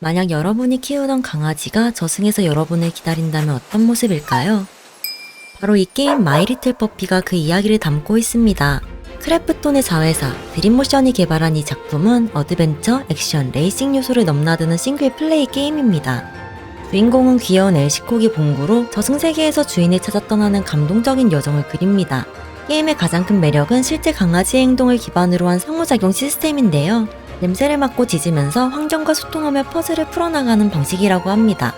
만약 여러분이 키우던 강아지가 저승에서 여러분을 기다린다면 어떤 모습일까요? 바로 이 게임 마이 리틀 퍼피가 그 이야기를 담고 있습니다. 크래프톤의 자회사 드림모션이 개발한 이 작품은 어드벤처, 액션, 레이싱 요소를 넘나드는 싱글 플레이 게임입니다. 주인공은 귀여운 엘시코기 봉구로 저승세계에서 주인을 찾아 떠나는 감동적인 여정을 그립니다. 게임의 가장 큰 매력은 실제 강아지의 행동을 기반으로 한 상호작용 시스템인데요. 냄새를 맡고 짖으면서 환경과 소통하며 퍼즐을 풀어나가는 방식이라고 합니다.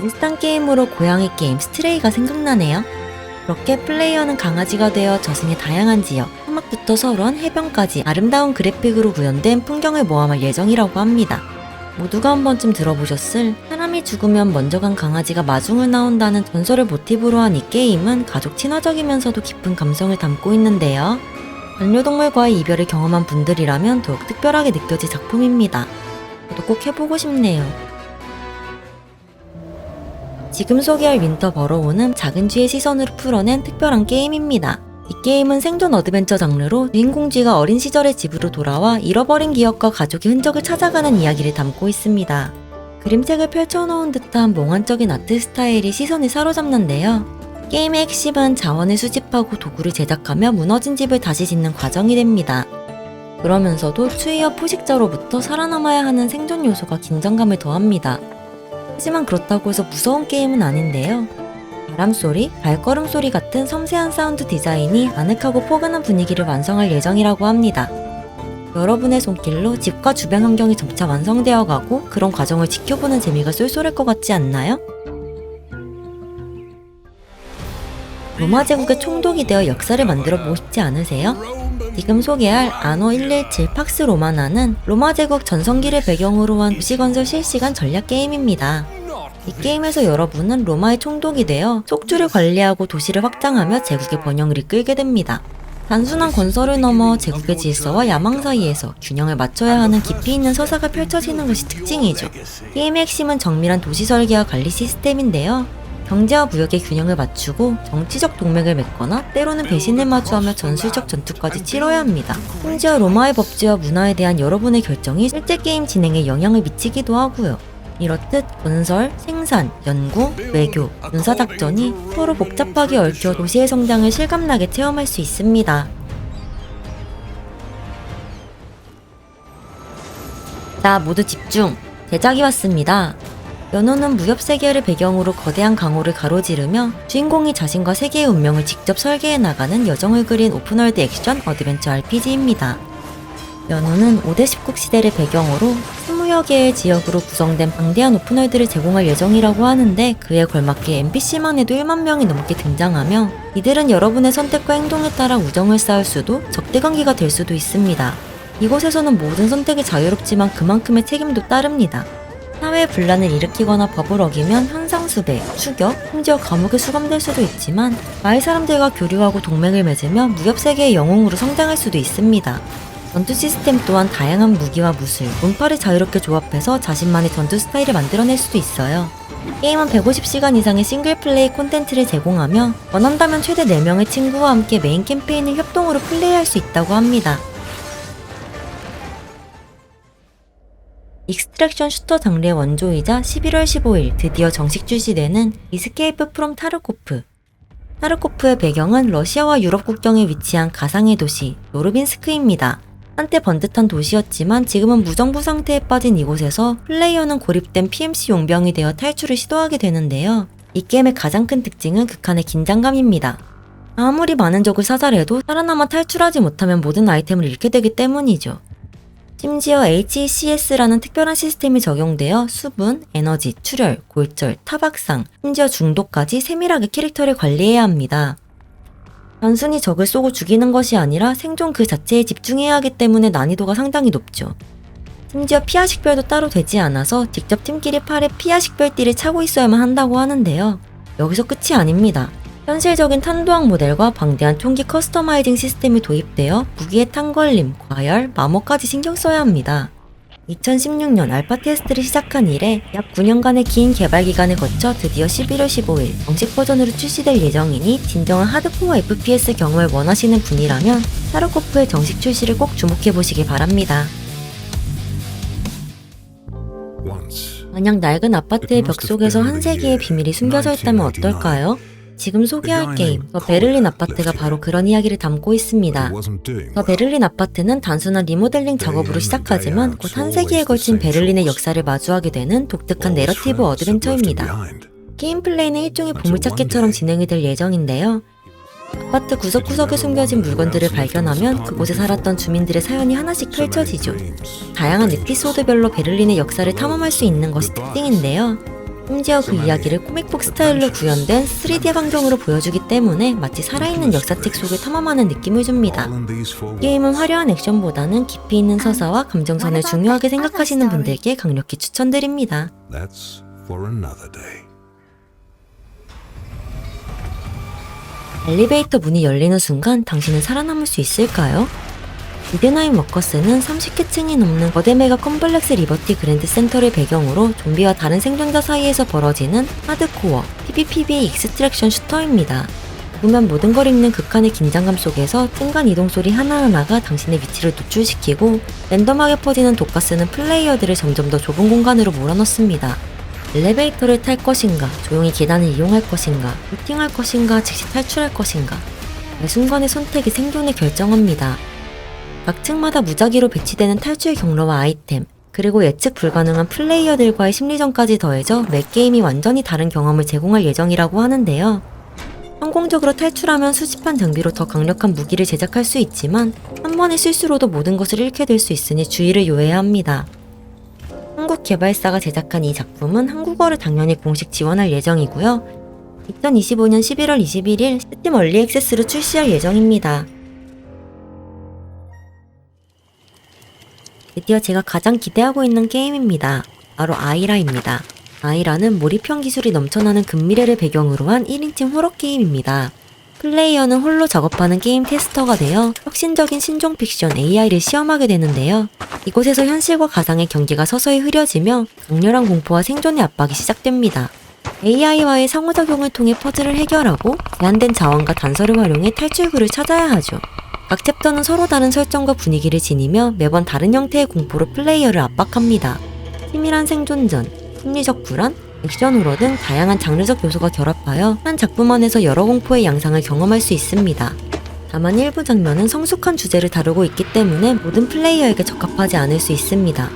비슷한 게임으로 고양이 게임 스트레이가 생각나네요. 그렇게 플레이어는 강아지가 되어 저승의 다양한 지역, 사막부터 설원, 해변까지 아름다운 그래픽으로 구현된 풍경을 모험할 예정이라고 합니다. 모두가 한 번쯤 들어보셨을 사람이 죽으면 먼저 간 강아지가 마중을 나온다는 전설을 모티브로 한 이 게임은 가족 친화적이면서도 깊은 감성을 담고 있는데요. 반려동물과의 이별을 경험한 분들이라면 더욱 특별하게 느껴질 작품입니다. 저도 꼭 해보고 싶네요. 지금 소개할 윈터 버로우는 작은 쥐의 시선으로 풀어낸 특별한 게임입니다. 이 게임은 생존 어드벤처 장르로 주인공 쥐가 어린 시절의 집으로 돌아와 잃어버린 기억과 가족의 흔적을 찾아가는 이야기를 담고 있습니다. 그림책을 펼쳐놓은 듯한 몽환적인 아트 스타일이 시선을 사로잡는데요. 게임의 핵심은 자원을 수집하고 도구를 제작하며 무너진 집을 다시 짓는 과정이 됩니다. 그러면서도 추위와 포식자로부터 살아남아야 하는 생존 요소가 긴장감을 더합니다. 하지만 그렇다고 해서 무서운 게임은 아닌데요. 바람소리, 발걸음소리 같은 섬세한 사운드 디자인이 아늑하고 포근한 분위기를 완성할 예정이라고 합니다. 여러분의 손길로 집과 주변 환경이 점차 완성되어 가고 그런 과정을 지켜보는 재미가 쏠쏠할 것 같지 않나요? 로마 제국의 총독이 되어 역사를 만들어 보고 싶지 않으세요? 지금 소개할 아노 117 팍스 로마나는 로마 제국 전성기를 배경으로 한 도시 건설 실시간 전략 게임입니다. 이 게임에서 여러분은 로마의 총독이 되어 속주를 관리하고 도시를 확장하며 제국의 번영을 이끌게 됩니다. 단순한 건설을 넘어 제국의 질서와 야망 사이에서 균형을 맞춰야 하는 깊이 있는 서사가 펼쳐지는 것이 특징이죠. 게임의 핵심은 정밀한 도시 설계와 관리 시스템인데요. 경제와 무역의 균형을 맞추고 정치적 동맹을 맺거나 때로는 배신을 마주하며 전술적 전투까지 치러야 합니다. 심지어 로마의 법제와 문화에 대한 여러분의 결정이 실제 게임 진행에 영향을 미치기도 하고요. 이렇듯 건설, 생산, 연구, 외교, 군사작전이 서로 복잡하게 얽혀 도시의 성장을 실감나게 체험할 수 있습니다. 자, 모두 집중! 제작이 왔습니다. 연호는 무협 세계를 배경으로 거대한 강호를 가로지르며 주인공이 자신과 세계의 운명을 직접 설계해 나가는 여정을 그린 오픈월드 액션 어드벤처 RPG입니다. 연호는 5대 10국 시대를 배경으로 20여 개의 지역으로 구성된 방대한 오픈월드를 제공할 예정이라고 하는데 그에 걸맞게 NPC만 해도 1만 명이 넘게 등장하며 이들은 여러분의 선택과 행동에 따라 우정을 쌓을 수도 적대관계가 될 수도 있습니다. 이곳에서는 모든 선택이 자유롭지만 그만큼의 책임도 따릅니다. 사회 분란을 일으키거나 법을 어기면 현상수배, 추격, 심지어 감옥에 수감될 수도 있지만 마을 사람들과 교류하고 동맹을 맺으며 무협 세계의 영웅으로 성장할 수도 있습니다. 전투 시스템 또한 다양한 무기와 무술, 문파를 자유롭게 조합해서 자신만의 전투 스타일을 만들어낼 수도 있어요. 게임은 150시간 이상의 싱글 플레이 콘텐츠를 제공하며 원한다면 최대 4명의 친구와 함께 메인 캠페인을 협동으로 플레이할 수 있다고 합니다. 익스트랙션 슈터 장르의 원조이자 11월 15일 드디어 정식 출시되는 이스케이프 프롬 타르코프. 타르코프의 배경은 러시아와 유럽 국경에 위치한 가상의 도시 노르빈스크입니다. 한때 번듯한 도시였지만 지금은 무정부 상태에 빠진 이곳에서 플레이어는 고립된 PMC 용병이 되어 탈출을 시도하게 되는데요. 이 게임의 가장 큰 특징은 극한의 긴장감입니다. 아무리 많은 적을 사살해도 살아남아 탈출하지 못하면 모든 아이템을 잃게 되기 때문이죠. 심지어 HECS라는 특별한 시스템이 적용되어 수분, 에너지, 출혈, 골절, 타박상, 심지어 중독까지 세밀하게 캐릭터를 관리해야 합니다. 단순히 적을 쏘고 죽이는 것이 아니라 생존 그 자체에 집중해야 하기 때문에 난이도가 상당히 높죠. 심지어 피하 식별도 따로 되지 않아서 직접 팀끼리 팔에 피하 식별띠를 차고 있어야만 한다고 하는데요. 여기서 끝이 아닙니다. 현실적인 탄도학 모델과 방대한 총기 커스터마이징 시스템이 도입되어 무기의 탄걸림, 과열, 마모까지 신경 써야 합니다. 2016년 알파 테스트를 시작한 이래 약 9년간의 긴 개발 기간을 거쳐 드디어 11월 15일 정식 버전으로 출시될 예정이니 진정한 하드코어 FPS 경험을 원하시는 분이라면 타르코프의 정식 출시를 꼭 주목해 보시기 바랍니다. 만약 낡은 아파트의 벽 속에서 한 세기의 비밀이 숨겨져 있다면 어떨까요? 지금 소개할 게임, 더 베를린 아파트가 바로 그런 이야기를 담고 있습니다. 더 베를린 아파트는 단순한 리모델링 작업으로 시작하지만 곧 한 세기에 걸친 베를린의 역사를 마주하게 되는 독특한 내러티브 어드벤처입니다. 게임 플레이는 일종의 보물찾기처럼 진행이 될 예정인데요. 아파트 구석구석에 숨겨진 물건들을 발견하면 그곳에 살았던 주민들의 사연이 하나씩 펼쳐지죠. 다양한 에피소드별로 베를린의 역사를 탐험할 수 있는 것이 특징인데요. 심지어 그 이야기를 코믹북 스타일로 구현된 3D 환경으로 보여주기 때문에 마치 살아있는 역사책 속을 탐험하는 느낌을 줍니다. 게임은 화려한 액션보다는 깊이 있는 서사와 감정선을 중요하게 생각하시는 분들께 강력히 추천드립니다. 엘리베이터 문이 열리는 순간 당신은 살아남을 수 있을까요? 이데나인 워커스는 30개층이 넘는 거대 메가 컴플렉스 리버티 그랜드 센터를 배경으로 좀비와 다른 생존자 사이에서 벌어지는 하드코어 PVP의 익스트랙션 슈터입니다. 보면 모든 걸 읽는 극한의 긴장감 속에서 뜬간 이동 소리 하나하나가 당신의 위치를 노출시키고 랜덤하게 퍼지는 독가스는 플레이어들을 점점 더 좁은 공간으로 몰아넣습니다. 엘리베이터를 탈 것인가, 조용히 계단을 이용할 것인가, 루팅할 것인가, 즉시 탈출할 것인가. 매 순간의 선택이 생존을 결정합니다. 각 층마다 무작위로 배치되는 탈출 경로와 아이템, 그리고 예측 불가능한 플레이어들과의 심리전까지 더해져 매 게임이 완전히 다른 경험을 제공할 예정이라고 하는데요. 성공적으로 탈출하면 수집한 장비로 더 강력한 무기를 제작할 수 있지만 한 번의 실수로도 모든 것을 잃게 될 수 있으니 주의를 요해야 합니다. 한국 개발사가 제작한 이 작품은 한국어를 당연히 공식 지원할 예정이고요. 2025년 11월 21일 스팀 얼리 액세스로 출시할 예정입니다. 드디어 제가 가장 기대하고 있는 게임입니다. 바로 아이라입니다. 아이라는 몰입형 기술이 넘쳐나는 근미래를 배경으로 한 1인칭 호러 게임입니다. 플레이어는 홀로 작업하는 게임 테스터가 되어 혁신적인 신종 픽션 AI를 시험하게 되는데요. 이곳에서 현실과 가상의 경계가 서서히 흐려지며 강렬한 공포와 생존의 압박이 시작됩니다. AI와의 상호작용을 통해 퍼즐을 해결하고 제한된 자원과 단서를 활용해 탈출구를 찾아야 하죠. 각 챕터는 서로 다른 설정과 분위기를 지니며 매번 다른 형태의 공포로 플레이어를 압박합니다. 치밀한 생존전, 심리적 불안, 액션 호러 등 다양한 장르적 요소가 결합하여 한 작품 안에서 여러 공포의 양상을 경험할 수 있습니다. 다만 일부 장면은 성숙한 주제를 다루고 있기 때문에 모든 플레이어에게 적합하지 않을 수 있습니다.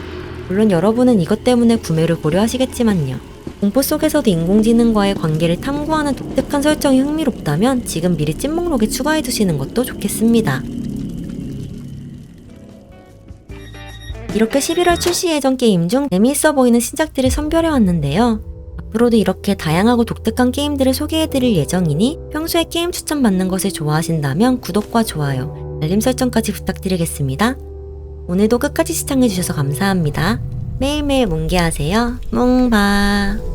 물론 여러분은 이것 때문에 구매를 고려하시겠지만요. 공포 속에서도 인공지능과의 관계를 탐구하는 독특한 설정이 흥미롭다면 지금 미리 찐목록에 추가해 두시는 것도 좋겠습니다. 이렇게 11월 출시 예정 게임 중 재미있어 보이는 신작들을 선별해 왔는데요. 앞으로도 이렇게 다양하고 독특한 게임들을 소개해 드릴 예정이니 평소에 게임 추천 받는 것을 좋아하신다면 구독과 좋아요, 알림 설정까지 부탁드리겠습니다. 오늘도 끝까지 시청해주셔서 감사합니다. 매일매일 뭉게하세요. 뭉바.